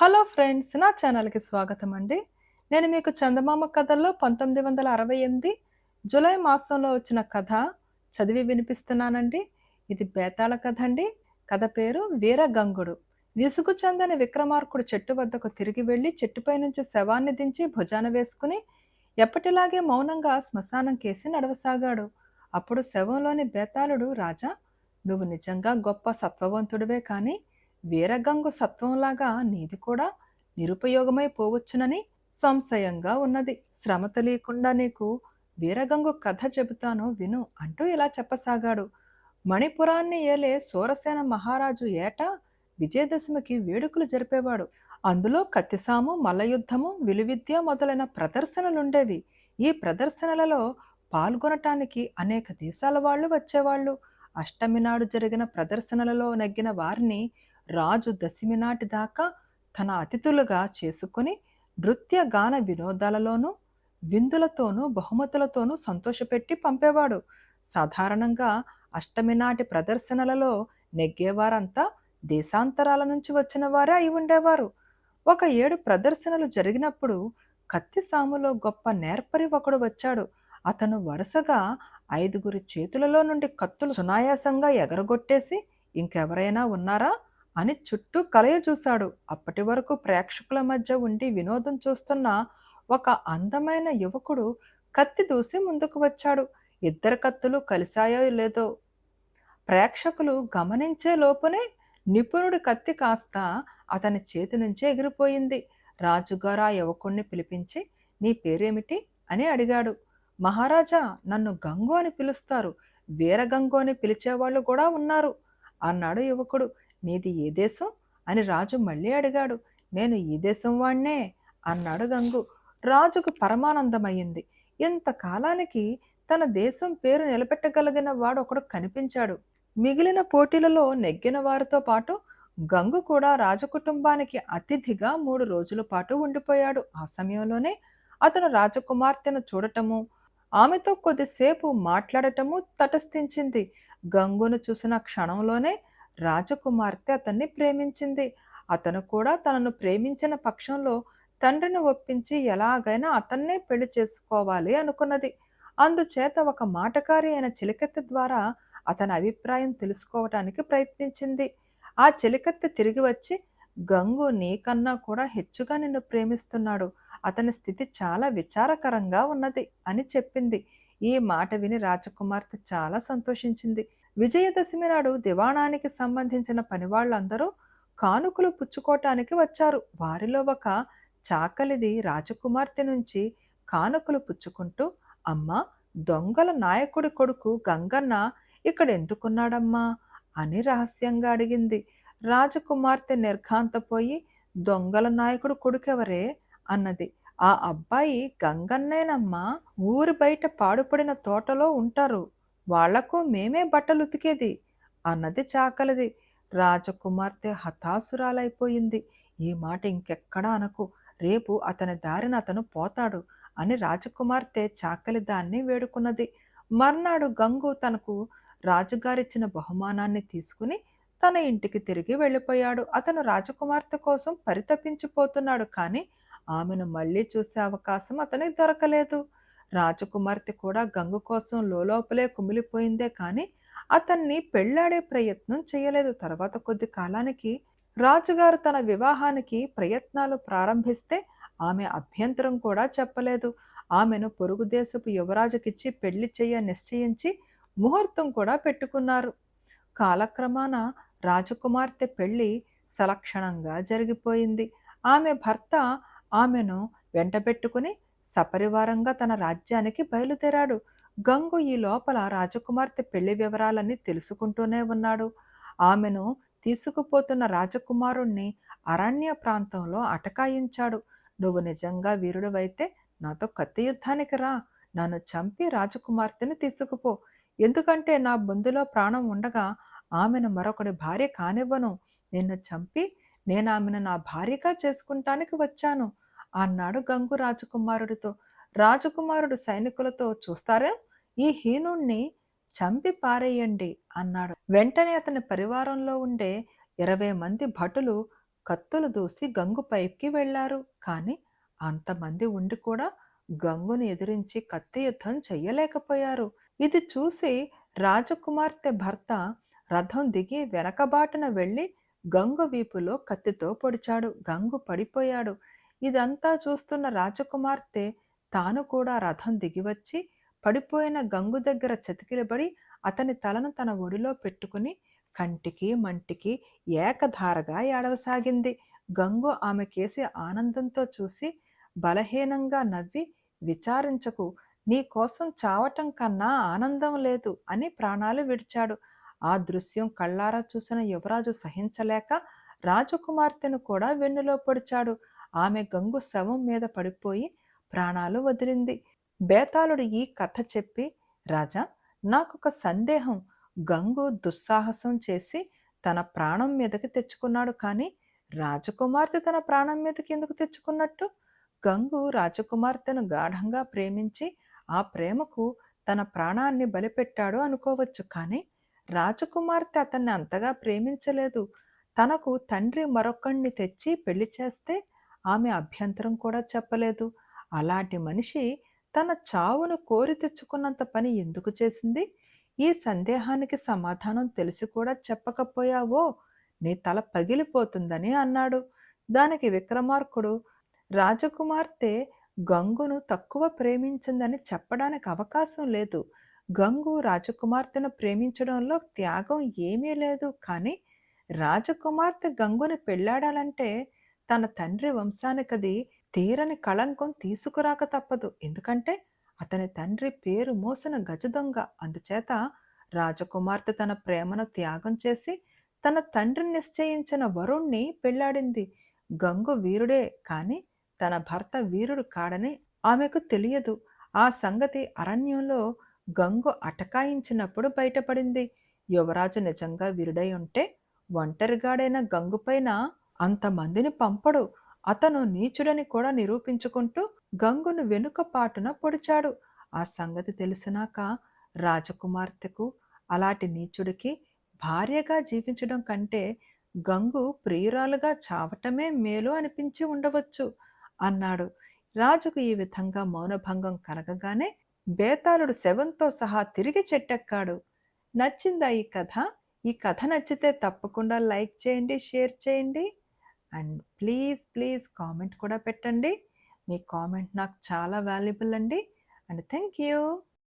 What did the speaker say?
Hello friends నా ఛానల్కి స్వాగతం అండి. నేను మీకు చందమామ కథల్లో పంతొమ్మిది వందల అరవై ఎనిమిది జూలై మాసంలో వచ్చిన కథ చదివి వినిపిస్తున్నానండి. ఇది బేతాళ కథ అండి. కథ పేరు వీరగంగుడు. విసుగు చెందని విక్రమార్కుడు చెట్టు వద్దకు తిరిగి వెళ్ళి చెట్టుపై నుంచి శవాన్ని దించి భుజాన వేసుకుని ఎప్పటిలాగే మౌనంగా శ్మశానం కేసి నడవసాగాడు. అప్పుడు శవంలోని బేతాళుడు రాజా నువ్వు నిజంగా గొప్ప సత్వవంతుడివే కానీ వీరగంగు సత్వంలాగా నీది కూడా నిరుపయోగమై పోవచ్చునని సంశయంగా ఉన్నది. శ్రమ తెలియకుండా నీకు వీరగంగు కథ చెబుతాను విను అంటూ ఇలా చెప్పసాగాడు. మణిపురాన్ని ఏలే సూరసేన మహారాజు ఏటా విజయదశమికి వేడుకలు జరిపేవాడు. అందులో కత్తిసాము మల్లయుద్ధము విలువిద్య మొదలైన ప్రదర్శనలుండేవి. ఈ ప్రదర్శనలలో పాల్గొనటానికి అనేక దేశాల వాళ్ళు వచ్చేవాళ్ళు. అష్టమి నాడు జరిగిన ప్రదర్శనలలో నెగ్గిన వారిని రాజు దశమి నాటి దాకా తన అతిథులుగా చేసుకుని నృత్య గాన వినోదాలలోనూ విందులతోనూ బహుమతులతోనూ సంతోషపెట్టి పంపేవాడు. సాధారణంగా అష్టమి నాటి ప్రదర్శనలలో నెగ్గేవారంతా దేశాంతరాల నుంచి వచ్చిన వారే అయి ఉండేవారు. ఒక ఏడు ప్రదర్శనలు జరిగినప్పుడు కత్తి సాములో గొప్ప నేర్పరి ఒకడు వచ్చాడు. అతను వరుసగా ఐదుగురి చేతులలో నుండి కత్తులు సునాయాసంగా ఎగరగొట్టేసి ఇంకెవరైనా ఉన్నారా? అని చుట్టూ కలయ చూశాడు. అప్పటి వరకు ప్రేక్షకుల మధ్య ఉండి వినోదం చూస్తున్న ఒక అందమైన యువకుడు కత్తి దూసి ముందుకు వచ్చాడు. ఇద్దరు కత్తులు కలిశాయో లేదో? ప్రేక్షకులు గమనించే లోపునే నిపుణుడి కత్తి కాస్త అతని చేతి నుంచే ఎగిరిపోయింది. రాజుగారు ఆ యువకుణ్ణి పిలిపించి నీ పేరేమిటి? అని అడిగాడు. మహారాజా నన్ను గంగు అని పిలుస్తారు. వీరగంగు అని పిలిచేవాళ్ళు కూడా ఉన్నారు అన్నాడు యువకుడు. నీది ఏ దేశం? అని రాజు మళ్ళీ అడిగాడు. నేను ఈ దేశం వాణ్ణే అన్నాడు గంగు. రాజుకు పరమానందమయ్యింది. ఇంతకాలానికి తన దేశం పేరు నిలబెట్టగలిగిన వాడు ఒకడు కనిపించాడు. మిగిలిన పోటీలలో నెగ్గిన వారితో పాటు గంగు కూడా రాజకుటుంబానికి అతిథిగా మూడు రోజుల పాటు ఉండిపోయాడు. ఆ సమయంలోనే అతను రాజకుమార్తెను చూడటము ఆమెతో కొద్దిసేపు మాట్లాడటము తటస్థించింది. గంగును చూసిన క్షణంలోనే రాజకుమార్తె అతన్ని ప్రేమించింది. అతను కూడా తనను ప్రేమించిన పక్షంలో తండ్రిని ఒప్పించి ఎలాగైనా అతన్నే పెళ్ళి చేసుకోవాలి అనుకున్నది. అందుచేత ఒక మాటకారి అయిన చిలికత్తి ద్వారా అతని అభిప్రాయం తెలుసుకోవటానికి ప్రయత్నించింది. ఆ చిలికత్తి తిరిగి వచ్చి గంగు నీకన్నా కూడా హెచ్చుగా నిన్ను ప్రేమిస్తున్నాడు. అతని స్థితి చాలా విచారకరంగా ఉన్నది అని చెప్పింది. ఈ మాట విని రాజకుమార్తె చాలా సంతోషించింది. విజయదశమి నాడు దివాణానికి సంబంధించిన పనివాళ్ళందరూ కానుకలు పుచ్చుకోవటానికి వచ్చారు. వారిలో ఒక చాకలిది రాజకుమార్తె నుంచి కానుకలు పుచ్చుకుంటూ అమ్మా దొంగల నాయకుడి కొడుకు గంగన్న ఇక్కడ ఎందుకున్నాడమ్మా అని రహస్యంగా అడిగింది. రాజకుమార్తె నిర్ఘాంతపోయి దొంగల నాయకుడు కొడుకెవరే? అన్నది. ఆ అబ్బాయి గంగన్నేనమ్మా. ఊరి బయట పాడుపడిన తోటలో ఉంటారు. వాళ్ళకు మేమే బట్టలు ఉతికేది అన్నది చాకలిది. రాజకుమార్తె హతాసురాలైపోయింది ఈ మాట ఇంకెక్కడా అనకు. రేపు అతని దారిన అతను పోతాడు అని రాజకుమార్తె చాకలి దాన్ని వేడుకున్నది. మర్నాడు గంగు తనకు రాజుగారిచ్చిన బహుమానాన్ని తీసుకుని తన ఇంటికి తిరిగి వెళ్ళిపోయాడు. అతను రాజకుమార్తె కోసం పరితపించిపోతున్నాడు కానీ ఆమెను మళ్ళీ చూసే అవకాశం అతనికి దొరకలేదు. రాజకుమార్తె కూడా గంగు కోసం లోపలే కుమిలిపోయిందే కానీ అతన్ని పెళ్ళాడే ప్రయత్నం చేయలేదు. తర్వాత కొద్ది కాలానికి రాజుగారు తన వివాహానికి ప్రయత్నాలు ప్రారంభిస్తే ఆమె అభ్యంతరం కూడా చెప్పలేదు. ఆమెను పొరుగు దేశపు యువరాజుకిచ్చి పెళ్ళి చేయ నిశ్చయించి ముహూర్తం కూడా పెట్టుకున్నారు. కాలక్రమాన రాజకుమార్తె పెళ్ళి సలక్షణంగా జరిగిపోయింది. ఆమె భర్త ఆమెను వెంటబెట్టుకుని సపరివారంగా తన రాజ్యానికి బయలుదేరాడు. గంగు ఈ లోపల రాజకుమార్తె పెళ్ళి వివరాలన్నీ తెలుసుకుంటూనే ఉన్నాడు. ఆమెను తీసుకుపోతున్న రాజకుమారుణ్ణి అరణ్య ప్రాంతంలో అటకాయించాడు. నువ్వు నిజంగా వీరుడువైతే నాతో కత్తి యుద్ధానికి రా. నన్ను చంపి రాజకుమార్తెని తీసుకుపో. ఎందుకంటే నా బొందులో ప్రాణం ఉండగా ఆమెను మరొకటి భార్య కానివ్వను. నిన్ను చంపి నేను ఆమెను నా భార్యగా చేసుకుంటానికి వచ్చాను. అన్నాడు గంగు రాజకుమారుడితో. రాజకుమారుడు సైనికులతో చూస్తారా? ఈ హీనుణ్ణి చంపి పారేయండి అన్నాడు. వెంటనే అతని పరివారంలో ఉండే ఇరవై మంది భటులు కత్తులు దూసి గంగు పైకి వెళ్ళారు కానీ అంతమంది ఉండి కూడా గంగును ఎదిరించి కత్తి యుద్ధం చెయ్యలేకపోయారు. ఇది చూసి రాజకుమార్తె భర్త రథం దిగి వెనకబాటున వెళ్ళి గంగు వీపులో కత్తితో పొడిచాడు. గంగు పడిపోయాడు. ఇదంతా చూస్తున్న రాజకుమార్తె తాను కూడా రథం దిగివచ్చి పడిపోయిన గంగు దగ్గర చతికిలబడి అతని తలను తన ఒడిలో పెట్టుకుని కంటికి మంటికి ఏకధారగా ఏడవసాగింది. గంగు ఆమె కేసి ఆనందంతో చూసి బలహీనంగా నవ్వి విచారించకు నీ కోసం చావటం కన్నా ఆనందం లేదు అని ప్రాణాలు విడిచాడు. ఆ దృశ్యం కళ్ళారా చూసిన యువరాజు సహించలేక రాజకుమార్తెను కూడా వెన్నులో పొడిచాడు. ఆమె గంగు శవం మీద పడిపోయి ప్రాణాలు వదిలింది. బేతాళుడు ఈ కథ చెప్పి రాజా నాకొక సందేహం. గంగు దుస్సాహసం చేసి తన ప్రాణం మీదకి తెచ్చుకున్నాడు కానీ రాజకుమార్తె తన ప్రాణం మీదకి ఎందుకు తెచ్చుకున్నట్టు? గంగు రాజకుమార్తెను గాఢంగా ప్రేమించి ఆ ప్రేమకు తన ప్రాణాన్ని బలిపెట్టాడు అనుకోవచ్చు కానీ రాజకుమార్తె అతన్ని అంతగా ప్రేమించలేదు. తనకు తండ్రి మరొకణ్ణి తెచ్చి పెళ్ళి చేస్తే ఆమె అభ్యంతరం కూడా చెప్పలేదు. అలాంటి మనిషి తన చావును కోరి తెచ్చుకున్నంత పని ఎందుకు చేసింది? ఈ సందేహానికి సమాధానం తెలిసి కూడా చెప్పకపోయావో? నీ తల పగిలిపోతుందని అన్నాడు. దానికి విక్రమార్కుడు రాజకుమార్తె గంగును తక్కువ ప్రేమించిందని చెప్పడానికి అవకాశం లేదు. గంగు రాజకుమార్తెను ప్రేమించడంలో త్యాగం ఏమీ లేదు. కానీ రాజకుమార్తె గంగుని పెళ్ళాడాలంటే తన తండ్రి వంశానికది తీరని కళంకం తీసుకురాక తప్పదు. ఎందుకంటే అతని తండ్రి పేరు మోసిన గజదొంగ అందుచేత రాజకుమార్తె తన ప్రేమను త్యాగం చేసి తన తండ్రి నిశ్చయించిన వరుణ్ణి పెళ్ళాడింది. గంగు వీరుడే కాని తన భర్త వీరుడు కాడని ఆమెకు తెలియదు. ఆ సంగతి అరణ్యంలో గంగు అటకాయించినప్పుడు బయటపడింది. యువరాజు నిజంగా వీరుడై ఉంటే ఒంటరిగాడైన గంగుపైన అంతమందిని పంపడు. అతను నీచుడని కూడా నిరూపించుకుంటూ గంగును వెనుక పాటున పొడిచాడు. ఆ సంగతి తెలిసినాక రాజకుమార్తెకు అలాంటి నీచుడికి భార్యగా జీవించడం కంటే గంగు ప్రియురాలుగా చావటమే మేలు అనిపించి ఉండవచ్చు అన్నాడు. రాజుకు ఈ విధంగా మౌనభంగం కలగగానే బేతాళుడు శవంతో సహా తిరిగి చెట్టెక్కాడు. నచ్చిందా ఈ కథ? ఈ కథ నచ్చితే తప్పకుండా లైక్ చేయండి షేర్ చేయండి. అండ్ ప్లీజ్ ప్లీజ్ కామెంట్ కూడా పెట్టండి. మీ కామెంట్ నాకు చాలా వాల్యుబుల్ అండి. And thank you.